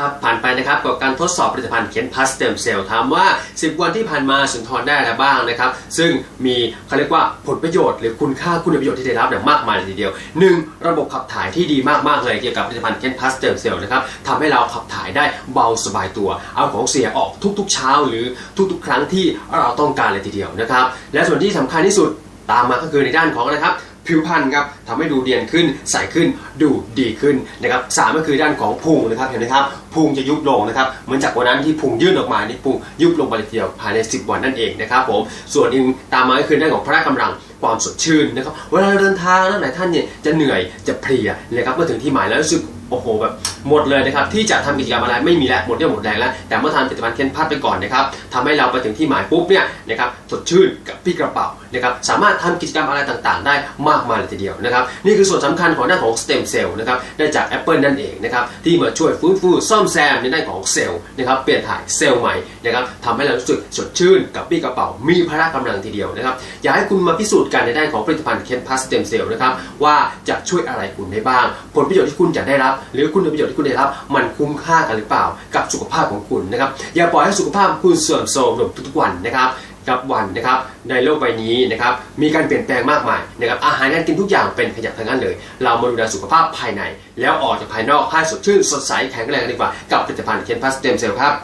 ครับผ่านไปนะครับกับการทดสอบผลิตภัณฑ์เคนพัสเต็มเซลล์ถามว่า 10 วันที่ผ่านมาสุนทรได้อะไรบ้างนะครับ ซึ่งมีเขาเรียกว่าผลประโยชน์หรือคุณค่าคุณประโยชน์ที่ได้รับเนี่ยมากมายเลยทีเดียว 1. ระบบขับถ่ายที่ดีมากๆเลยเกี่ยวกับผลิตภัณฑ์เคนพัสเต็มเซลล์นะครับทำให้เราขับถ่ายได้เบาสบายตัว เอาของเสียออกทุกๆเช้า หรือทุกๆ ครั้งที่เราต้องการเลยทีเดียวนะครับและส่วนที่สำคัญที่สุดตามมาก็คือในด้านของอะครับ ผิวพรรณครับทำให้ดูเดียนขึ้นใสขึ้นดูดีขึ้นนะครับสามก็คือด้านของพุงนะครับเห็นไหมครับพุงจะยุบลงนะครับเหมือนจากวันนั้นที่พุงยื่นออกมานี่พุงยุบลงไปเลยทีเดียวภายใน 10 วันนั่นเองนะครับผมส่วนอีกตามมาก็คือด้านของพละกำลังความสดชื่นนะครับเวลาเดินทางนะหลายท่านเนี่ยจะเหนื่อยจะเพลียนะครับเมื่อถึงที่หมายแล้วรู้สึกโอ้โหแบบหมดเลยนะครับที่จะทำกิจกรรมอะไรไม่มีแล้วหมดเรี่ยวหมดแรงแล้วแต่เมื่อทานผลิตภัณฑ์เคนพัดไปก่อนนะครับทำให้เราไปถึงที่หมายปุ๊บเนี่ยนะครับสดชื่นกับพี่กระเป๋า นะครับสามารถทำกิจกรรมอะไรต่างๆ ได้มากมายเลยทีเดียวนะครับนี่คือส่วนสำคัญของด้านของสเต็มเซลล์นะครับได้จาก Apple นั่นเองนะครับที่มาช่วยฟื้นฟูซ่อมแซมในด้านของเซลล์นะครับเปลี่ยนถ่ายเซลล์ใหม่นะครับทำให้เรารู้สึกสดชื่นกับพี่กระเป๋ามีพละกำลังทีเดียวนะครับอยากให้คุณมาพิสูจน์กันในด้านของผลิตภัณฑ์เคนพัสเต็มเซลล์นะครับว่าจะช่วยอะไรคุณได้บ้าง ผลประโยชน์ที่คุณจะได้รับ หรือคุณประโยชน์ที่คุณได้รับ มันคุ้มค่ากันหรือเปล่า กับสุขภาพของคุณนะครับอย่าปล่อยให้สุขภาพคุณเสื่อมโทรมลงทุกๆวันนะครับ กับวันนะครับในโลกใบนี้นะครับมีการเปลี่ยนแปลงมากมายนะครับอาหารการกินทุกอย่างเป็นขยะทั้งนั้นเลย เรามาดูแลสุขภาพภายใน แล้วออกจากภายนอกให้สดชื่นสดใสแข็งแรงกันดีกว่ากับผลิตภัณฑ์เคนพัสเต็มเซลล์ครับ